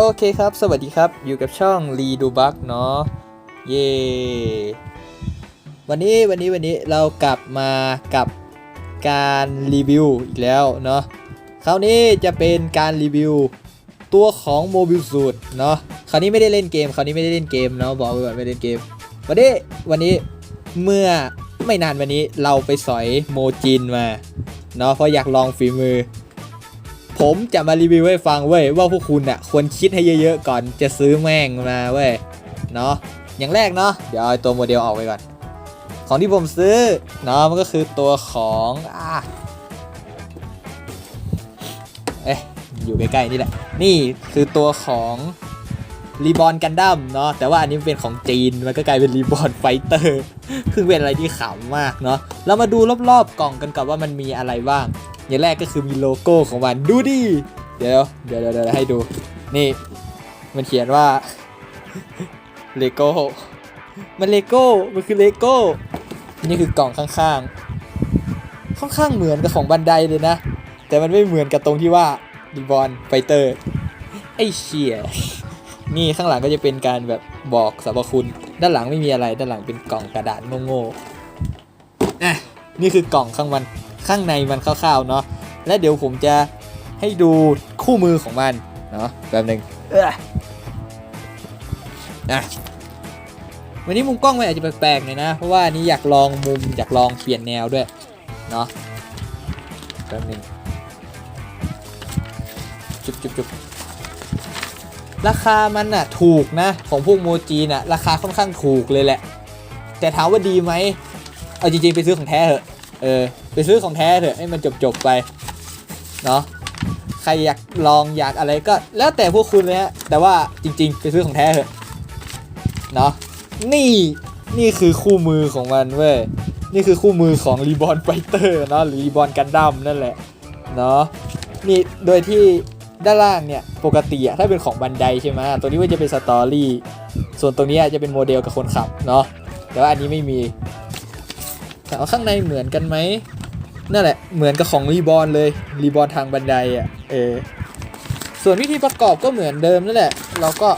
โอเคครับ สวัสดีครับ อยู่กับช่องรีดูบักเนาะ เย่วันนี้วันนี้วันนี้เรากลับมากับการรีวิวอีกแล้วเนาะ คราวนี้จะเป็นการรีวิวตัวของโมบิลสูตเนาะ คราวนี้ไม่ได้เล่นเกม คราวนี้ไม่ได้เล่นเกมเนาะบอกไว้ก่อนไม่ได้เล่นเกม วันนี้วันนี้เมื่อไม่นานวันนี้เราไปสอยโมจินมาเนาะเพราะอยากลองฝีมือ ผมจะมารีวิวให้ฟังเว้ยว่าพวกคุณอะควรคิดให้เยอะๆก่อนจะซื้อแม่งมาเว้ยเนาะอย่างแรกเนาะเดี๋ยวเอาตัวโมเดลออกไปก่อน ของที่ผมซื้อเนาะมันก็คือตัวของอะเอ๊ะอยู่ใกล้ๆนี่แหละ นี่คือตัวของ รีบอนกันดั้มเนาะแต่ว่าอันนี้เป็นของจีนมันก็กลายเป็นรีบอนไฟเตอร์ซึ่งเป็นอะไรที่ขำมากเนาะเรามาดูรอบๆกล่องกันก่อนว่ามันมีอะไรบ้าง อย่างแรกก็คือมีโลโก้ของมันดูดิเดี๋ยวเดี๋ยวเดี๋ยวให้ดูนี่มันเขียนว่าเลโก้มันเลโก้มันคือเลโก้นี่คือกล่องข้างๆ ค่อนข้างเหมือนกับของบันไดเลยนะ แต่มันไม่เหมือนกับตรงที่ว่าดีบอลไฟเตอร์ ไอ้เชี่ย นี่ข้างหลังก็จะเป็นการแบบบอกสรรพคุณ ด้านหลังไม่มีอะไร ด้านหลังเป็นกล่องกระดาษโง่ๆอะนี่คือกล่องข้างมันข้างในมันคร่าวๆเนาะ และเดี๋ยวผมจะให้ดูคู่มือของมันเนาะแบบหนึ่งเอ้ออะวันนี้มุมกล้องมันอาจจะแปลกๆหน่อยนะ เพราะว่าอันนี้อยากลองมุมอยากลองเปลี่ยนแนวด้วยเนาะแบบหนึ่งจุบจุบจุบ ราคามันน่ะถูกนะ ของพวกโมจีน่ะราคาค่อนข้างถูกเลยแหละ แต่ถามว่าดีไหมเอาจริงๆไปซื้อของแท้เถอะเออไปซื้อของแท้เถอะให้มันจบๆไปเนาะใครอยากลองอยากอะไรก็ แล้วแต่พวกคุณเลยฮะแต่ว่าจริง ๆ ไปซื้อของแท้เถอะเนาะนี่นี่คือคู่มือของมันเว้ยนี่คือคู่มือของรีบอนไฟเตอร์เนาะหรือรีบอนกันดั้มนั่นแหละเนาะนี่โดยที่ ด้านล่างเนี่ยปกติอะถ้าเป็นของบันไดใช่ไหมตัวนี้ว่าจะเป็นสตอรี่ส่วนตรงนี้จะเป็นโมเดลกับคนขับเนาะแต่ว่าอันนี้ไม่มีถามว่าข้างในเหมือนกันไหมนั่นแหละเหมือนกับของรีบอลเลยรีบอลทางบันไดอะเออส่วนวิธีประกอบก็เหมือนเดิมนั่นแหละ เราก็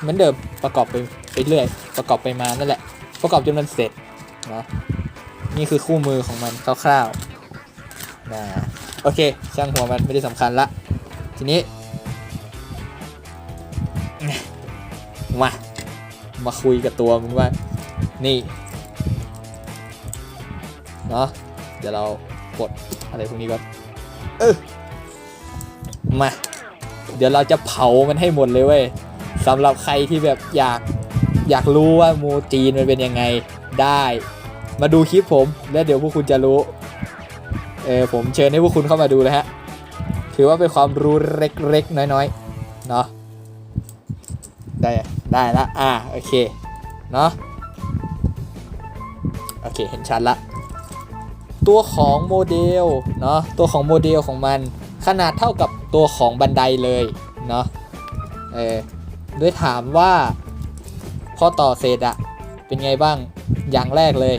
เหมือนเดิมประกอบไปไปเรื่อยประกอบไปมานั่นแหละ ประกอบจนมันเสร็จเนาะนี่คือคู่มือของมันคร่าวๆนะโอเค ช่างหัวมันไม่ได้สำคัญละ ทีนี้ มา มาคุยกับตัวมึงว่า นี่ เนาะเดี๋ยวเรากดอะไรพวกนี้ก่อนเออมา เดี๋ยวเราจะเผามันให้หมดเลยเว้ยสำหรับใครที่แบบอยากอยากรู้ว่าโมจีนมันเป็นยังไงได้ มาดูคลิปผม แล้วเดี๋ยวพวกคุณจะรู้ เออผมเชิญให้พวกคุณเข้ามาดูเลยฮะ ถือว่าเป็นความรู้เล็กๆน้อยๆเนาะได้ได้ละอ่าโอเคเนาะโอเคเห็นชัดละตัวของโมเดลเนาะตัวของโมเดลของมัน ขนาดเท่ากับตัวของบันไดเลยเนาะเออด้วยถามว่าพอต่อเสร็จอะเป็นไงบ้างอย่างแรกเลย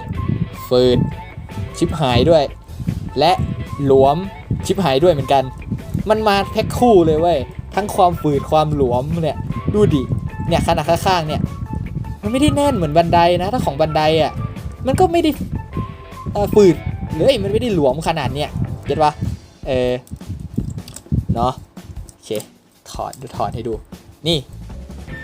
ฟืนชิปหายด้วย และหลวมชิปหายด้วยเหมือนกัน มันมาแพ็คคู่เลยเว้ยทั้งความฝืดความหลวมเนี่ยดูดิเนี่ยขนาดข้างๆเนี่ย มันไม่ได้แน่นเหมือนบันไดนะ ถ้าของบันไดอะมันก็ไม่ได้ฝืดเลยมันไม่ได้หลวมขนาดเนี้ยเก็ตปะเออเนาะโอเคถอดถอดให้ดู นี่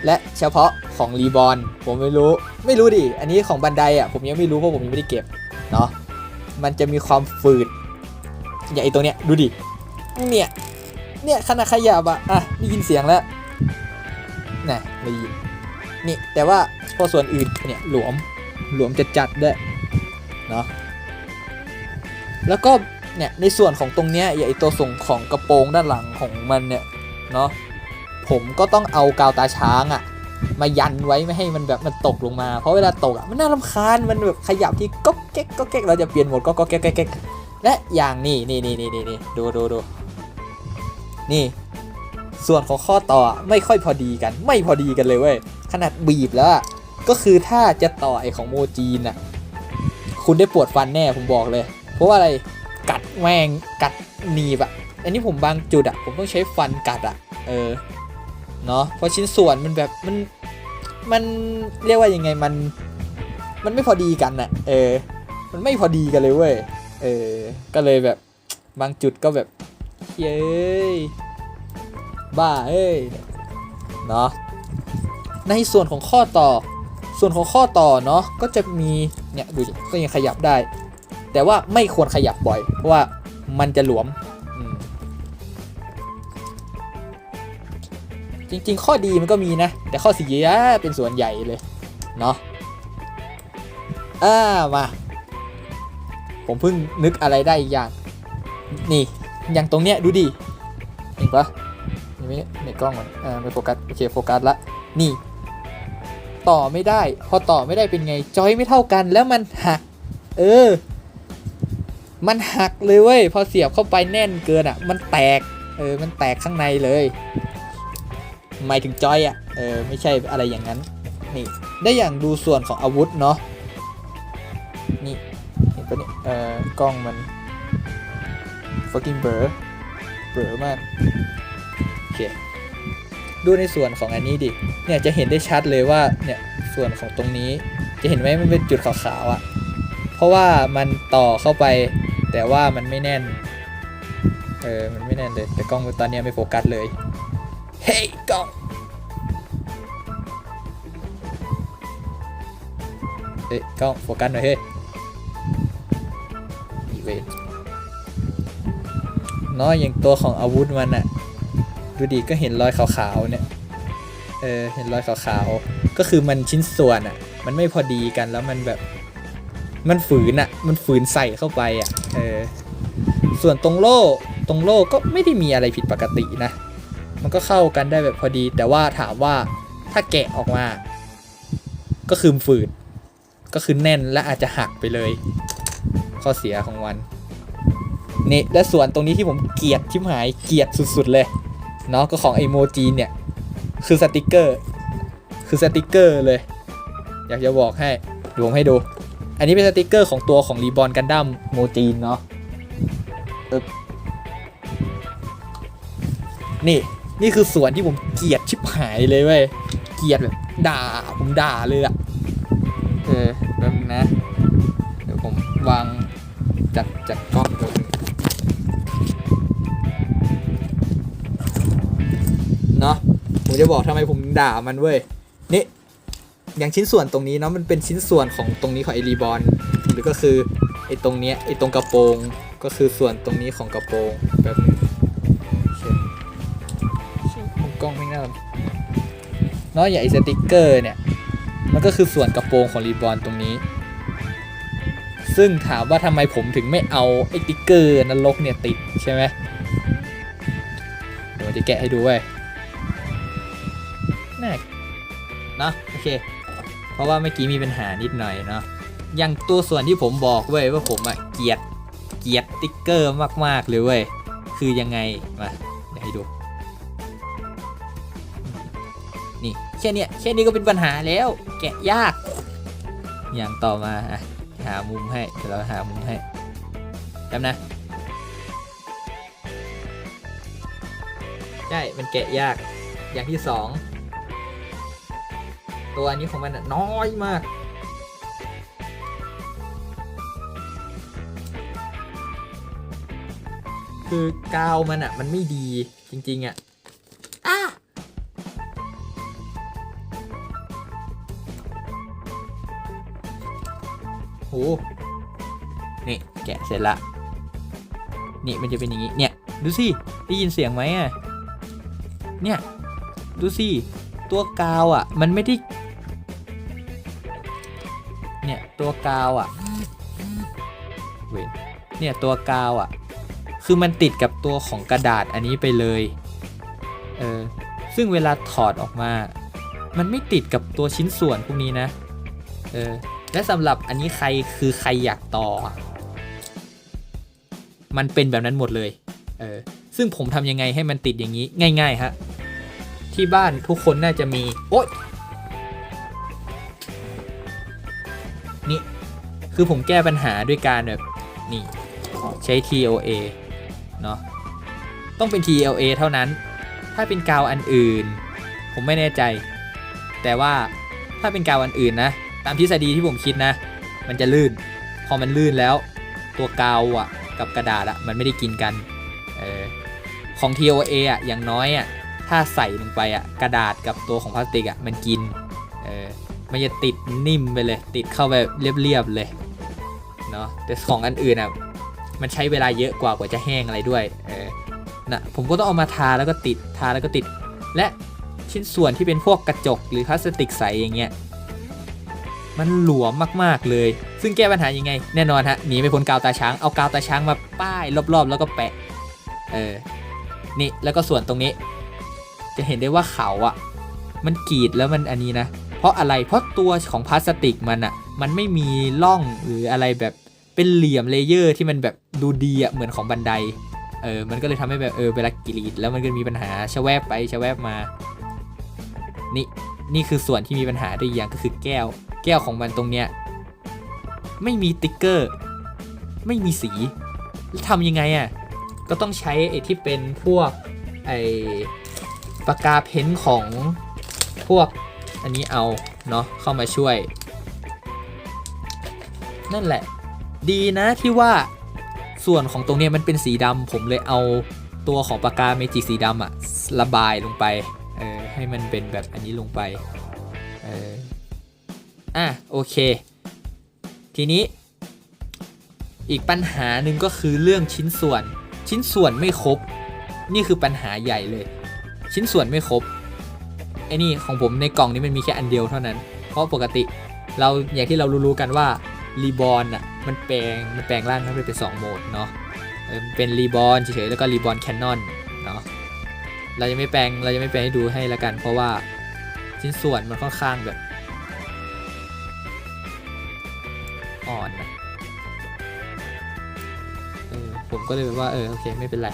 และเฉพาะของรีบอลผมไม่รู้ไม่รู้ดิ อันนี้ของบันไดอะผมยังไม่รู้เพราะผมยังไม่ได้เก็บเนาะมันจะมีความฝืดอย่างไอตัวเนี้ยดูดิเนี่ย เนี่ยขนาดขยับอะอะได้ยินเสียงแล้วน่ะได้ยินนี่แต่ว่าพอส่วนอื่นเนี่ยหลวมหลวมจัดจัดๆด้วยเนาะแล้วก็เนี่ยในส่วนของตรงเนี้ยไอตัวส่งของกระโปรงด้านหลังของมันเนี่ยเนาะผมก็ต้องเอากาวตาช้างอะมายันไว้ไม่ให้มันแบบมันตกลงมา เพราะเวลาตกอะมันน่ารำคาญมันแบบขยับที่ก๊อกแก๊กก๊อกแก๊กเราจะเปลี่ยนโหมดก๊อกก๊อกแก๊กแก๊กและอย่างนี้นี่นี่นี่นี่ดูดูดู นี่ ส่วนของข้อต่อไม่ค่อยพอดีกัน ไม่พอดีกันเลยเว้ย ขนาดบีบแล้วก็คือถ้าจะต่อไอของโมจีนอะคุณได้ปวดฟันแน่ผมบอกเลย เพราะว่าอะไร กัดแมงกัดหนีบอะอันนี้ผมบางจุดอะผมต้องใช้ฟันกัดอะเออ เนาะเพราะชิ้นส่วนมันแบบมัน มันเรียกว่ายังไงมัน มันไม่พอดีกันอะเออ มันไม่พอดีกันเลยเว้ย เออ ก็เลยแบบบางจุดก็แบบ เย้ยบ้าเอ้ยเนาะในส่วนของข้อต่อ ส่วนของข้อต่อเนาะก็จะมีเนี่ยดูสิก็ยังขยับได้ แต่ว่าไม่ควรขยับบ่อย เพราะว่ามันจะหลวมมจริงๆ ข้อดีมันก็มีนะ แต่ข้อเสียเป็นส่วนใหญ่เลย เนาะอ่ามา ผมเพิ่งนึกอะไรได้อีกอย่าง นี่ อย่างตรงเนี้ยดูดิเห็นปะเห็นไหมในกล้องมันอ่าไม่โฟกัสโอเคโฟกัสละนี่ ต่อไม่ได้ พอต่อไม่ได้เป็นไงจอยไม่เท่ากันแล้วมันหัก เออ มันหักเลยเว้ยพอเสียบเข้าไปแน่นเกินอะ มันแตก เออ มันแตกข้างในเลยหมายถึงจอยอะเออไม่ใช่อะไรอย่างนั้นนี่ได้อย่างดูส่วนของอาวุธเนาะนี่เห็นปะเนี่ยเออกล้องมัน fucking blur blur มาก โอเค ดูในส่วนของอันนี้ดิ เนี่ยจะเห็นได้ชัดเลยว่า เนี่ยส่วนของตรงนี้ จะเห็นไหมมันเป็นจุดขาวๆอะ่ะ เพราะว่ามันต่อเข้าไป แต่ว่ามันไม่แน่น เออ มันไม่แน่นเลย แต่กล้องตอนนี้ไม่โฟกัสเลย เฮ้ยกล้องเฮ้ยกล้องโฟกัสหน่อยเฮ้ย นาะอย่างตัวของอาวุธมันอะดูดีก็เห็นรอยขาวๆเนี่ย เออเห็นรอยขาวๆ ก็คือมันชิ้นส่วนอะมันไม่พอดีกันแล้วมันแบบ มันฝืนอะมันฝืนใส่เข้าไปอะเออ ส่วนตรงโล่ตรงโล่ก็ไม่ได้มีอะไรผิดปกตินะ มันก็เข้ากันได้แบบพอดี แต่ว่าถามว่าถ้าแกะออกมา ก็คือฝืน ก็คือแน่นและอาจจะหักไปเลย ข้อเสียของมัน นี่และส่วนตรงนี้ที่ผมเกลียดชิมหายเกลียดสุดๆเลยเนาะก็ของไอโมจีเนี่ยคือสติกเกอร์ คือสติกเกอร์เลย อยากจะบอกให้ดูผมให้ดู อันนี้เป็นสติกเกอร์ของตัวของรีบอ n กันดั้มโมจีนเนาะนี่นี่คือส่วนที่ผมเกลียดชิบหายเลยเว้ยเกลียดแบบด่าผมด่าเลยอะเออแป๊บนึงนะเดี๋ยวผมวางจัดจัดกล้องดู ผมจะบอกทำไมผมด่ามันเว้ยนี่อย่างชิ้นส่วนตรงนี้เนาะมันเป็นชิ้นส่วนของตรงนี้ของไอรีบอลหรือก็คือไอตรงเนี้ยไอตรงกระโปรงก็คือส่วนตรงนี้ของกระโปรงแบบนึงเช่นเช่นมุมกล้องไม่น่าเนาะอย่างไอสติกเกอร์เนี่ยมันก็คือส่วนกระโปรงของรีบอลตรงนี้ ซึ่งถามว่าทำไมผมถึงไม่เอาไอ้ติ๊กเกอร์นรกเนี่ยติดใช่ไหมเดี๋ยวผมจะแกะให้ดูเว้ย น่เนาะโอเค เพราะว่าเมื่อกี้มีปัญหานิดหน่อยเนาะอย่างตัวส่วนที่ผมบอกเว้ยว่าผมอะเกลียดเกลียดติ๊กเกอร์มาก ๆ เลยเว้ย คือยังไง มาเดี๋ยวให้ดู นี่ แค่เนี้ยแค่นี้ก็เป็นปัญหาแล้ว แกะยาก อย่างต่อมาอะหามุมให้เดี๋ยวเราหามุมให้แป๊บนะ ใช่ มันแกะยาก อย่างที่สอง ตัวนี้ของมันอะน้อยมาก คือกาวมันอะมันไม่ดีจริงๆอะอะโหนี่แกะเสร็จละ นี่มันจะเป็นอย่างนี้ เนี่ย ดูสิ ได้ยินเสียงไหมอะ เนี่ย ดูสิ ตัวกาวอะ มันไม่ได้ ตัวกาวอะเว้ยเนี่ยตัวกาวอะ คือมันติดกับตัวของกระดาษอันนี้ไปเลยเออซึ่งเวลาถอดออกมา มันไม่ติดกับตัวชิ้นส่วนพวกนี้นะเออและสำหรับอันนี้ใครคือใครอยากต่อ มันเป็นแบบนั้นหมดเลยเออซึ่งผมทำยังไงให้มันติดอย่างนี้ง่าย ๆ ฮะ ที่บ้านทุกคนน่าจะมี โอ๊ย คือผมแก้ปัญหาด้วยการแบบนี่ใช้ TOA เนาะต้องเป็น TLA เท่านั้น ถ้าเป็นกาวอันอื่น ผมไม่แน่ใจ แต่ว่าถ้าเป็นกาวอันอื่นนะ ตามทฤษฎีที่ผมคิดนะ มันจะลื่น พอมันลื่นแล้ว ตัวกาวอะกับกระดาษอะมันไม่ได้กินกันเออของ TOA อะอย่างน้อยอะถ้าใส่ลงไปอะกระดาษกับตัวของพลาสติกอะมันกิน เออ มันจะติดนิ่มไปเลย ติดเข้าไปเรียบๆเลย เนาะแต่ของอันอื่นอะมันใช้เวลาเยอะกว่ากว่าจะแห้งอะไรด้วยเออนะผมก็ต้องเอามาทาแล้วก็ติดทาแล้วก็ติด และชิ้นส่วนที่เป็นพวกกระจกหรือพลาสติกใสอย่างเงี้ยมันหลวมมากๆเลย ซึ่งแก้ปัญหายังไง แน่นอนฮะหนีไม่พ้นกาวตาช้างเอากาวตาช้างมาป้ายรอบๆ แล้วก็แปะเออนี่แล้วก็ส่วนตรงนี้ จะเห็นได้ว่าเขาอะมันกรีดแล้วมันอันนี้นะ เพราะอะไรเพราะตัวของพลาสติกมันอะ มันไม่มีร่องหรืออะไรแบบเป็นเหลี่ยมเลเยอร์ที่มันแบบดูดีอะเหมือนของบันไดเออมันก็เลยทำให้แบบเออเวลากรีดแล้วมันก็มีปัญหาชะแวบไปชะแวบมา นี่นี่คือส่วนที่มีปัญหาด้วยอีกอย่างก็คือแก้ว แก้วของมันตรงเนี้ยไม่มีติ๊กเกอร์ ไม่มีสีแล้วทำยังไงอะ่ะก็ต้องใช้ไอ้ที่เป็นพวกไอ้ปากกาเพ้นของพวกอันนี้เอาเนาะเข้ามาช่วย นั่นแหละ ดีนะที่ว่าส่วนของตรงเนี้ยมันเป็นสีดำผมเลยเอาตัวของปากกาเมจิกสีดำอะระบายลงไปเออให้มันเป็นแบบอันนี้ลงไปเอออะโอเค ทีนี้ อีกปัญหาหนึ่งก็คือเรื่องชิ้นส่วน ชิ้นส่วนไม่ครบ นี่คือปัญหาใหญ่เลย ชิ้นส่วนไม่ครบไอ้นี่ของผมในกล่องนี้มันมีแค่อันเดียวเท่านั้น เพราะปกติเราอย่างที่เรารู้ๆกันว่า รีบอลอะมันแปลงมันแปลงร่างให้เป็นสองโหมดเนาะเป็นรีบอลเฉยๆแล้วก็รีบอลแคนนอนเนาะเราจะไม่แปลงเราจะไม่แปลงให้ดูให้ละกัน เพราะว่าชิ้นส่วนมันค่อนข้างแบบอ่อนนะเออผมก็เลยแบบว่าเออโอเคไม่เป็นไร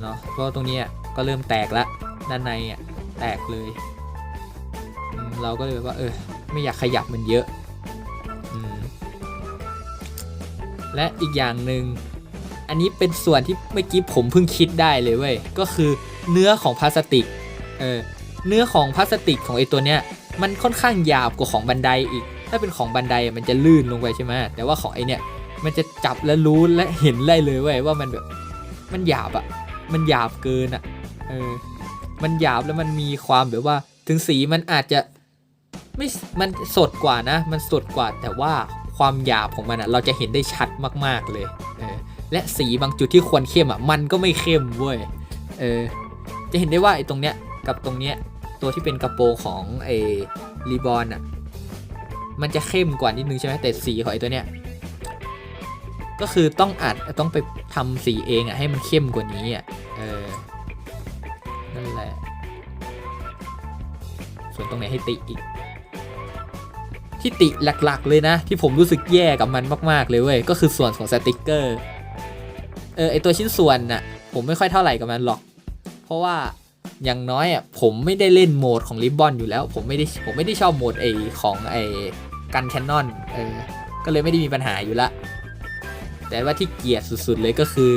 เนาะเพราะตรงนี้อะก็เริ่มแตกละด้านในอะแตกเลย เราก็เลยแบบว่าเออไม่อยากขยับมันเยอะ และอีกอย่างหนึ่งอันนี้เป็นส่วนที่เมื่อกี้ผมเพิ่งคิดได้เลยเว้ยก็คือเนื้อของพลาสติกเออเนื้อของพลาสติกของไอตัวเนี้ยมันค่อนข้างหยาบกว่าของบันไดอีก ถ้าเป็นของบันไดมันจะลื่นลงไปใช่ไหมแต่ว่าของไอเนี่ยมันจะจับแล้วรู้และเห็นได้เลยเว้ยว่ามันแบบมันหยาบอะมันหยาบเกินอะเออมันหยาบแล้วมันมีความแบบว่า ถึงสีมันอาจจะไม่มันสดกว่านะ มันสดกว่าแต่ว่า ความหยาบของมันอะเราจะเห็นได้ชัดมากๆเลยเออและสีบางจุดที่ควรเข้มอะมันก็ไม่เข้มเว้ยเออจะเห็นได้ว่าไอ้ตรงเนี้ยกับตรงเนี้ยตัวที่เป็นกระโปรงของไอ้รีบอนอะมันจะเข้มกว่านิดนึงใช่ไหมแต่สีของไอ้ตัวเนี้ยก็คือต้องอัดต้องไปทำสีเองอะให้มันเข้มกว่านี้อะเออนั่นแหละ ส่วนตรงไหนให้ติอีก ที่ติหลักๆ เลยนะ ที่ผมรู้สึกแย่กับมันมากๆเลยเว้ยก็คือส่วนของสติกเกอร์เออไอตัวชิ้นส่วนน่ะผมไม่ค่อยเท่าไหร่กับมันหรอก เพราะว่าอย่างน้อยอะผมไม่ได้เล่นโหมดของริบบอนอยู่แล้ว ผมไม่ได้ผมไม่ได้ชอบโหมดไอของไอกันแคนนอนเออก็เลยไม่ได้มีปัญหาอยู่ละ แต่ว่าที่เกลียดสุดๆเลยก็คือ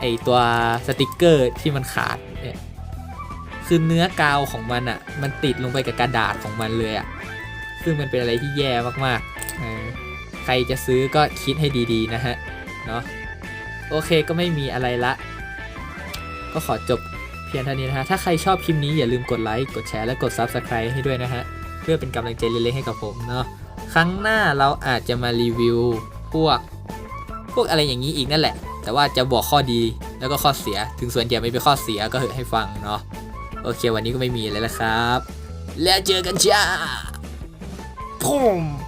ไอตัวสติกเกอร์ที่มันขาดเนี่ยคือเนื้อกาวของมันอะ มันติดลงไปกับกระดาษของมันเลยอะ ซึ่งมันเป็นอะไรที่แย่มากๆ ใครจะซื้อก็คิดให้ดีๆนะฮะ เนาะโอเคก็ไม่มีอะไรละ ก็ขอจบเพียงเท่านี้นะฮะ ถ้าใครชอบคลิปนี้อย่าลืมกดไลค์ กดแชร์ และกด Subscribe ให้ด้วยนะฮะ เพื่อเป็นกำลังใจเล็กๆให้กับผมเนาะ ครั้งหน้าเราอาจจะมารีวิวพวก พวกอะไรอย่างนี้อีกนั่นแหละ แต่ว่าจะบอกข้อดีแล้วก็ข้อเสีย ถึงส่วนใหญ่ไม่เป็นข้อเสียก็เหอะให้ฟังเนาะ โอเควันนี้ก็ไม่มีอะไรแล้วครับ แล้วเจอกันจ้า home.